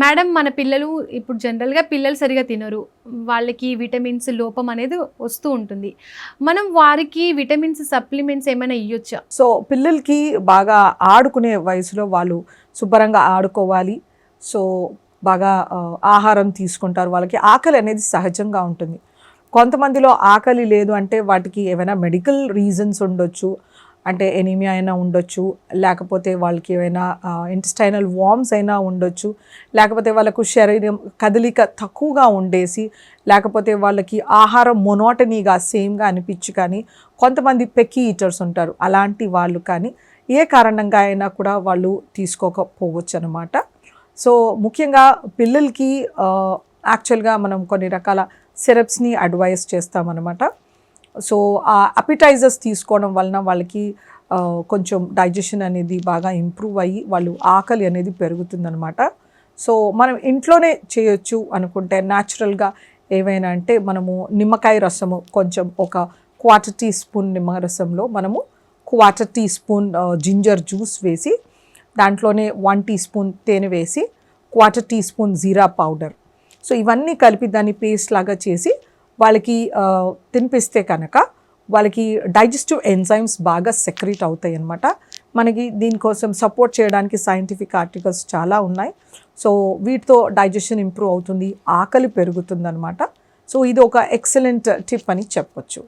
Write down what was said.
Madam మన పిల్లలు ఇప్పుడు జనరల్గా పిల్లలు సరిగా తినరు. వాళ్ళకి విటమిన్స్ లోపం అనేది వస్తూ ఉంటుంది. మనం వారికి విటమిన్స్ సప్లిమెంట్స్ ఏమైనా ఇవ్వచ్చా సో పిల్లలకి బాగా ఆడుకునే వయసులో వాళ్ళు శుభ్రంగా ఆడుకోవాలి. సో బాగా ఆహారం తీసుకుంటారు. వాళ్ళకి ఆకలి అనేది సహజంగా ఉంటుంది. కొంతమందిలో ఆకలి లేదు అంటే వాటికి ఏమైనా మెడికల్ రీజన్స్ ఉండొచ్చు. అంటే ఎనీమియా అయినా ఉండొచ్చు లేకపోతే వాళ్ళకి ఏమైనా ఇంటెస్టైనల్ వార్మ్స్ అయినా ఉండొచ్చు లేకపోతే వాళ్ళకు శరీరం కదలిక తక్కువగా ఉండేసి లేకపోతే వాళ్ళకి ఆహారం మొనోటనీగా సేమ్గా అనిపించి కానీ కొంతమంది పెక్కి ఈటర్స్ ఉంటారు. అలాంటి వాళ్ళు కానీ ఏ కారణంగా అయినా కూడా వాళ్ళు తీసుకోకపోవచ్చు అనమాట సో ముఖ్యంగా పిల్లలకి యాక్చువల్గా మనం కొన్ని రకాల సిరప్స్ని అడ్వైస్ చేస్తామన్నమాట. సో ఆ అపిటైజర్స్ తీసుకోవడం వలన వాళ్ళకి కొంచెం డైజెషన్ అనేది బాగా ఇంప్రూవ్ అయ్యి వాళ్ళు ఆకలి అనేది పెరుగుతుందనమాట సో మనం ఇంట్లోనే చేయొచ్చు అనుకుంటే న్యాచురల్గా ఏవైనా అంటే మనము నిమ్మకాయ రసము కొంచెం ఒక క్వార్టర్ టీ స్పూన్ నిమ్మ రసంలో మనము quarter teaspoon ginger juice వేసి దాంట్లోనే వన్ టీ స్పూన్ తేనె వేసి quarter teaspoon jeera powder so ఇవన్నీ కలిపి దాన్ని పేస్ట్ లాగా చేసి వాళ్ళకి తినిపిస్తే కనుక వాళ్ళకి డైజెస్టివ్ ఎంజైమ్స్ బాగా సెక్రీట్ అవుతాయి అన్నమాట. మనకి దీనికోసం సపోర్ట్ చేయడానికి సైంటిఫిక్ ఆర్టికల్స్ చాలా ఉన్నాయి. సో వీటితో డైజెషన్ ఇంప్రూవ్ అవుతుంది ఆకలి పెరుగుతుందనమాట సో ఇది ఒక ఎక్సలెంట్ టిప్ అని చెప్పొచ్చు.